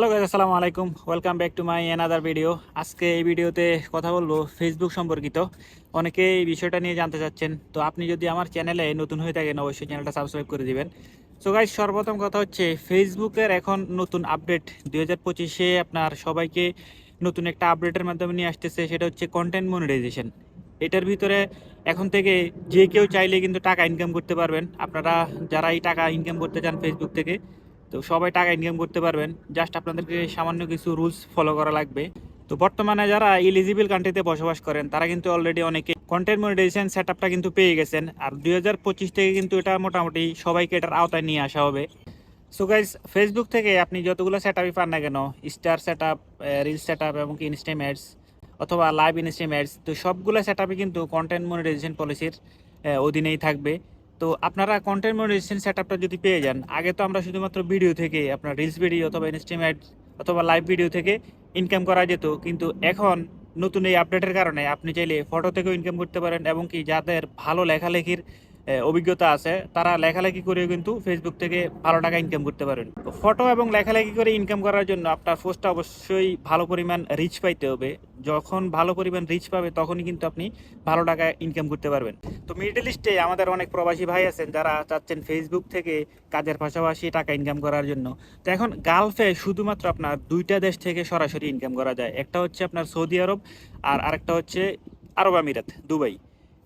Hello guys আসসালামু আলাইকুম। Welcome back to my another video আজকে এই ভিডিওতে কথা বলব ফেসবুক সম্পর্কিত। অনেকে এই বিষয়টা নিয়ে জানতে চাচ্ছেন। তো আপনি যদি আমার চ্যানেলে নতুন হয়ে থাকেন, অবশ্যই চ্যানেলটা সাবস্ক্রাইব করে দিবেন। সো গাইজ সর্বপ্রথম কথা হচ্ছে ফেসবুকের এখন নতুন আপডেট দুই হাজার পঁচিশে আপনার সবাইকে নতুন একটা আপডেটের মাধ্যমে নিয়ে আসতেছে, সেটা হচ্ছে কন্টেন্ট মনিটাইজেশন এটার ভিতরে এখন থেকে যে কেউ চাইলে কিন্তু টাকা ইনকাম করতে পারবেন। আপনারা যারা এই টাকা ইনকাম করতে চান ফেসবুক থেকে তো সবাই টাকা ইনকাম করতে পারবেন। জাস্ট আপনাদেরকে সামান্য কিছু রুলস ফলো করা লাগবে। তো বর্তমানে যারা ইলিজিবল কান্ট্রিতে বসবাস করেন, তারা কিন্তু অলরেডি অনেকে কন্টেন্ট মনিটাইজেশন সেট আপটা কিন্তু পেয়ে গেছেন। আর দুই হাজার পঁচিশ থেকে কিন্তু এটা মোটামুটি সবাইকে এটার আওতায় নিয়ে আসা হবে। সো গাইজ ফেসবুক থেকে আপনি যতগুলো সেট আপই পান না কেন star set up reel set up এবং ইনস্টাম অ্যাডস অথবা লাইভ ইনস্টাম অ্যাডস তো সবগুলো সেট আপই কিন্তু কন্টেন্ট মনিটাইজেশন পলিসির অধীনেই থাকবে। তো আপনারা কন্টেন্ট মনিটাইজেশন সেট আপটা যদি পেয়ে যান, আগে তো আমরা শুধুমাত্র ভিডিও থেকে আপনার রিলস ভিডিও অথবা ইনস্টিমেট অথবা লাইভ ভিডিও থেকে ইনকাম করা যেত, কিন্তু এখন নতুন এই আপডেটের কারণে আপনি চাইলে ফটো থেকেও ইনকাম করতে পারেন এবং কি যাদের ভালো লেখালেখির অভিজ্ঞতা আছে। তারা লেখালেখি করেও কিন্তু ফেসবুক থেকে ভালো টাকা ইনকাম করতে পারেন। ফটো এবং লেখালেখি করে ইনকাম করার জন্য আপনার পোস্টটা অবশ্যই ভালো পরিমাণ রিচ পাইতে হবে। যখন ভালো পরিমাণ রিচ পাবে, তখনই কিন্তু আপনি ভালো টাকা ইনকাম করতে পারবেন। তো মিডল ইস্টে আমাদের অনেক প্রবাসী ভাই আছেন, যারা চাচ্ছেন ফেসবুক থেকে কাজের পাশাপাশি টাকা ইনকাম করার জন্য। তো এখন গালফে শুধুমাত্র আপনার দুইটা দেশ থেকে সরাসরি ইনকাম করা যায়। একটা হচ্ছে আপনার সৌদি আরব আর আরেকটা হচ্ছে আরব আমিরাত, দুবাই।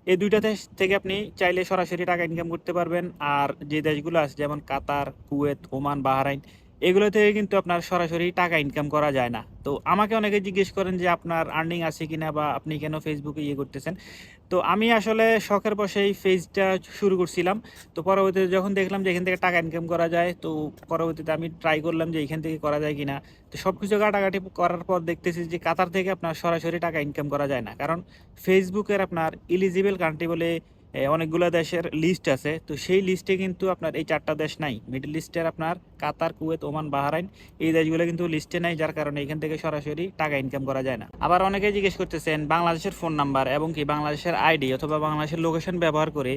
এই দুইটা দেশ থেকে আপনি চাইলে সরাসরি টাকা ইনকাম করতে পারবেন। আর যে দেশগুলো আছে, যেমন কাতার, কুয়েত, ওমান, বাহারাইন এগুলো থেকে কিন্তু আপনার সরাসরি টাকা ইনকাম করা যায় না। তো আমাকে অনেকে জিজ্ঞেস করেন যে আপনার আর্নিং আছে কিনা বা আপনি কেন ফেসবুকে ইয়ে করতেছেন? তো আমি আসলে শখের বসেই পেজটা শুরু করছিলাম। তো পরবর্তীতে যখন দেখলাম যে এখান থেকে টাকা ইনকাম করা যায়, তো পরবর্তীতে আমি ট্রাই করলাম যে এখান থেকে করা যায় কিনা। তো সব কিছু কাটাকাটি করার পর দেখতেছি যে কাতার থেকে আপনার সরাসরি টাকা ইনকাম করা যায় না। কারণ ফেসবুকের আপনার ইলিজিবল কান্ট্রি বলে অনেকগুলো দেশের লিস্ট আছে। তো সেই লিস্টে কিন্তু আপনার এই চারটা দেশ নাই। মিডল লিস্টের আপনার কাতার কুয়েত ওমান বাহারাইন এই দেশগুলো কিন্তু লিস্টে নাই, যার কারণে এখান থেকে সরাসরি টাকা ইনকাম করা যায় না। আবার অনেকে জিজ্ঞেস করতেছেন, বাংলাদেশের ফোন নাম্বার এবং কি বাংলাদেশের আইডি অথবা বাংলাদেশের লোকেশন ব্যবহার করে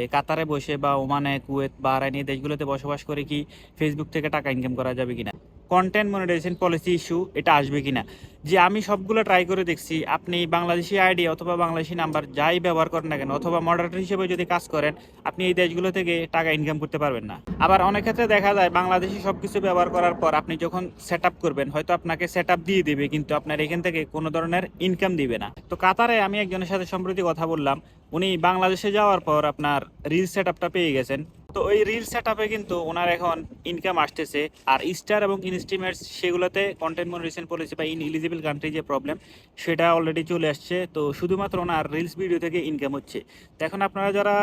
এই কাতারে বসে বা ওমানে কুয়েত বাহারাইন এই দেশগুলোতে বসবাস করে কি ফেসবুক থেকে টাকা ইনকাম করা যাবে কিনা? কন্টেন্ট মনিটাইজেশন পলিসি ইস্যু এটা আসবে কিনা? যে আমি সবগুলো ট্রাই করে দেখছি, আপনি বাংলাদেশি আইডি অথবা বাংলাদেশি নাম্বার যাই ব্যবহার করেন না কেন, অথবা মডারেটর হিসেবে যদি কাজ করেন, আপনি এই দেশগুলো থেকে টাকা ইনকাম করতে পারবেন না। আবার অনেক ক্ষেত্রে দেখা যায়, বাংলাদেশি সব কিছু ব্যবহার করার পর আপনি যখন সেট করবেন, হয়তো আপনাকে সেট দিয়ে দেবে, কিন্তু আপনার এখান থেকে কোনো ধরনের ইনকাম দিবে না। তো কাতারে আমি একজনের সাথে সম্প্রতি কথা বললাম, উনি বাংলাদেশে যাওয়ার পর আপনার রিল সেট পেয়ে গেছেন। তো ওই রিল সেট কিন্তু ওনার এখন ইনকাম আসতেছে। আর স্টার এবং ইনস্টিমেটস সেগুলোতে কন্টেন্ট মনিটাইজেশন পলিসি বা ইন এলিজিবল কান্ট্রি যে প্রবলেম সেটা অলরেডি চলে আসছে। তো শুধুমাত্র ওনার রিলস ভিডিও থেকে ইনকাম হচ্ছে। তো এখন আপনারা যারা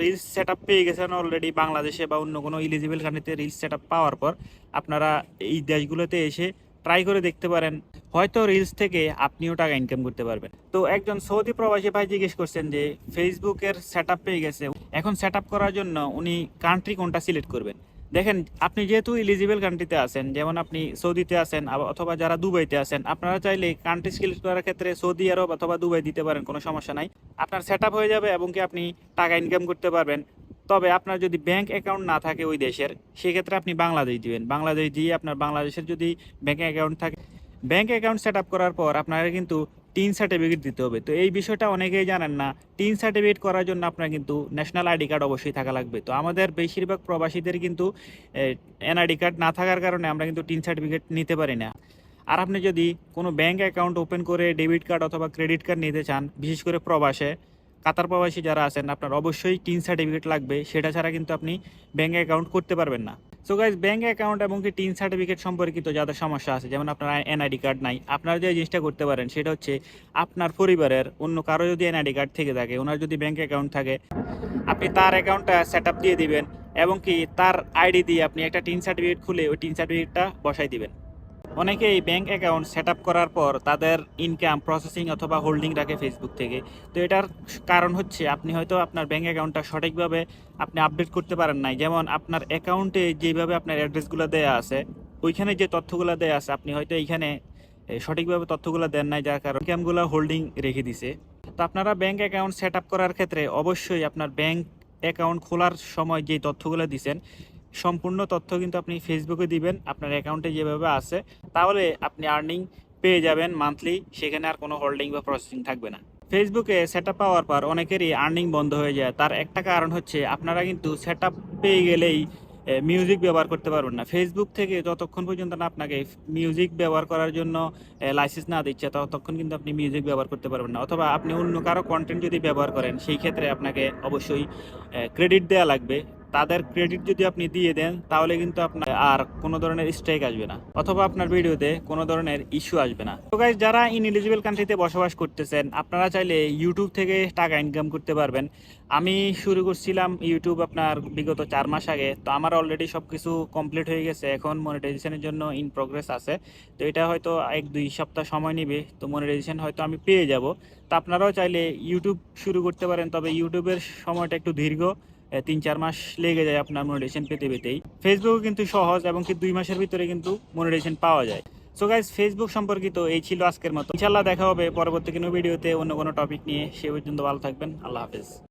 রিলস সেট আপ পেয়ে গেছেন অলরেডি বাংলাদেশে বা অন্য কোনো ইলিজিবল কান্ট্রিতে রিলস সেট আপ পাওয়ার পর, আপনারা এই দেশগুলোতে এসে ট্রাই করে দেখতে পারেন। হয়তো রিলস থেকে আপনিও টাকা ইনকাম করতে পারবেন। তো একজন সৌদি প্রবাসী ভাই জিজ্ঞেস করছেন যে ফেসবুকের সেট পেয়ে গেছে। এখন সেট করার জন্য উনি কান্ট্রি কোনটা সিলেক্ট করবেন? দেখেন, আপনি যেহেতু ইলিজিবল কান্ট্রিতে আছেন, যেমন আপনি সৌদিতে আছেন অথবা যারা দুবাইতে আছেন, আপনারা চাইলে কান্ট্রি সিলেক্ট করার ক্ষেত্রে সৌদি আরব অথবা দুবাই দিতে পারেন, কোনো সমস্যা নাই। আপনার সেট হয়ে যাবে এবং কি আপনি টাকা ইনকাম করতে পারবেন। তবে আপনার যদি ব্যাংক অ্যাকাউন্ট না থাকে ওই দেশের, সেক্ষেত্রে আপনি বাংলাদেশ দিবেন। বাংলাদেশ দিয়ে আপনার বাংলাদেশের যদি ব্যাংক অ্যাকাউন্ট থাকে ব্যাংক অ্যাকাউন্ট সেট করার পর আপনারা কিন্তু টিন সার্টিফিকেট দিতে হবে। তো এই বিষয়টা অনেকেই জানেন না টিন সার্টিফিকেট করার জন্য আপনার কিন্তু ন্যাশনাল আইডি কার্ড অবশ্যই থাকা লাগবে। তো আমাদের বেশিরভাগ প্রবাসীদের কিন্তু এনআইডি কার্ড না থাকার কারণে আমরা কিন্তু টিন সার্টিফিকেট নিতে পারি না। আর আপনি যদি কোনো ব্যাংক অ্যাকাউন্ট ওপেন করে ডেবিট কার্ড অথবা ক্রেডিট কার্ড নিতে চান, বিশেষ করে প্রবাসে, কাতার প্রবাসী যারা আছেন, আপনার অবশ্যই টিন সার্টিফিকেট লাগবে। সেটা ছাড়া কিন্তু আপনি ব্যাংক অ্যাকাউন্ট করতে পারবেন না। সো গাইজ ব্যাঙ্ক অ্যাকাউন্ট এবং কি টিন সার্টিফিকেট সম্পর্কিত যাদের সমস্যা আছে, যেমন আপনার এনআইডি কার্ড নাই, আপনারা যে জিনিসটা করতে পারেন সেটা হচ্ছে আপনার পরিবারের অন্য কারও যদি এনআইডি কার্ড থেকে থাকে, ওনার যদি ব্যাঙ্ক অ্যাকাউন্ট থাকে, আপনি তার অ্যাকাউন্টটা সেট আপ দিয়ে দিবেন এবং কি তার আইডি দিয়ে আপনি একটা টিন সার্টিফিকেট খুলে ওই টিন সার্টিফিকেটটা বসাই দিবেন। অনেকেই ব্যাংক অ্যাকাউন্ট সেট করার পর তাদের ইনকাম প্রসেসিং অথবা হোল্ডিং রাখে ফেসবুক থেকে। তো এটার কারণ হচ্ছে আপনি হয়তো আপনার ব্যাংক অ্যাকাউন্টটা সঠিকভাবে আপনি আপডেট করতে পারেন নাই। যেমন আপনার অ্যাকাউন্টে যেভাবে আপনার অ্যাড্রেসগুলো দেওয়া আছে, ওইখানে যে তথ্যগুলো দেওয়া আছে, আপনি হয়তো এইখানে সঠিকভাবে তথ্যগুলো দেন নাই, যার কারণে ইনকামগুলো হোল্ডিং রেখে দিছে। তো আপনারা ব্যাংক অ্যাকাউন্ট সেট করার ক্ষেত্রে অবশ্যই আপনার ব্যাংক অ্যাকাউন্ট খোলার সময় যে তথ্যগুলো দিছেন সম্পূর্ণ তথ্য কিন্তু আপনি ফেসবুকে দিবেন, আপনার অ্যাকাউন্টে যেভাবে আছে, তাহলে আপনি আর্নিং পেয়ে যাবেন মান্থলি সেখানে আর কোনো হোল্ডিং বা প্রসেসিং থাকবে না। ফেসবুকে সেট আপ পাওয়ার পর অনেকেরই আর্নিং বন্ধ হয়ে যায়। তার একটা কারণ হচ্ছে, আপনারা কিন্তু সেট আপ পেয়ে গেলেই মিউজিক ব্যবহার করতে পারবেন না। ফেসবুক থেকে যতক্ষণ পর্যন্ত না আপনাকে মিউজিক ব্যবহার করার জন্য লাইসেন্স না দিচ্ছে, ততক্ষণ কিন্তু আপনি মিউজিক ব্যবহার করতে পারবেন না। অথবা আপনি অন্য কারও কন্টেন্ট যদি ব্যবহার করেন, সেই ক্ষেত্রে আপনাকে অবশ্যই ক্রেডিট দেওয়া লাগবে। তাদের ক্রেডিট যদি আপনি দিয়ে দেন, তাহলে কিন্তু আপনার আর কোনো ধরনের স্ট্রাইক আসবে না, অথবা আপনার ভিডিওতে কোনো ধরনের ইস্যু আসবে না। তো গাইজ যারা ইনএলিজিবল কান্ট্রিতে বসবাস করতেছেন, আপনারা চাইলে ইউটিউব থেকে টাকা ইনকাম করতে পারবেন। আমি শুরু করছিলাম ইউটিউব আপনার বিগত চার মাস আগে, তো আমার অলরেডি সব কিছু কমপ্লিট হয়ে গেছে। এখন মনিটাইজেশনের জন্য ইন প্রোগ্রেস আছে। তো এটা হয়তো এক দুই সপ্তাহ সময় নেবে, তো মনিটাইজেশন হয়তো আমি পেয়ে যাব। তো আপনারাও চাইলে ইউটিউব শুরু করতে পারেন, তবে ইউটিউবের সময়টা একটু দীর্ঘ। তিন চার মাস লেগে যায় আপনার মনিটাইজেশন পেতে পেতেই। ফেসবুক কিন্তু সহজ এবং কি দুই মাসের ভিতরে কিন্তু মনিটেশন পাওয়া যায়। সো গাইজ ফেসবুক সম্পর্কিত এই ছিল আজকের মতো। ইনশাল্লাহ দেখা হবে পরবর্তী কোনো ভিডিওতে অন্য কোনো টপিক নিয়ে। সে পর্যন্ত ভালো থাকবেন। আল্লাহ হাফেজ।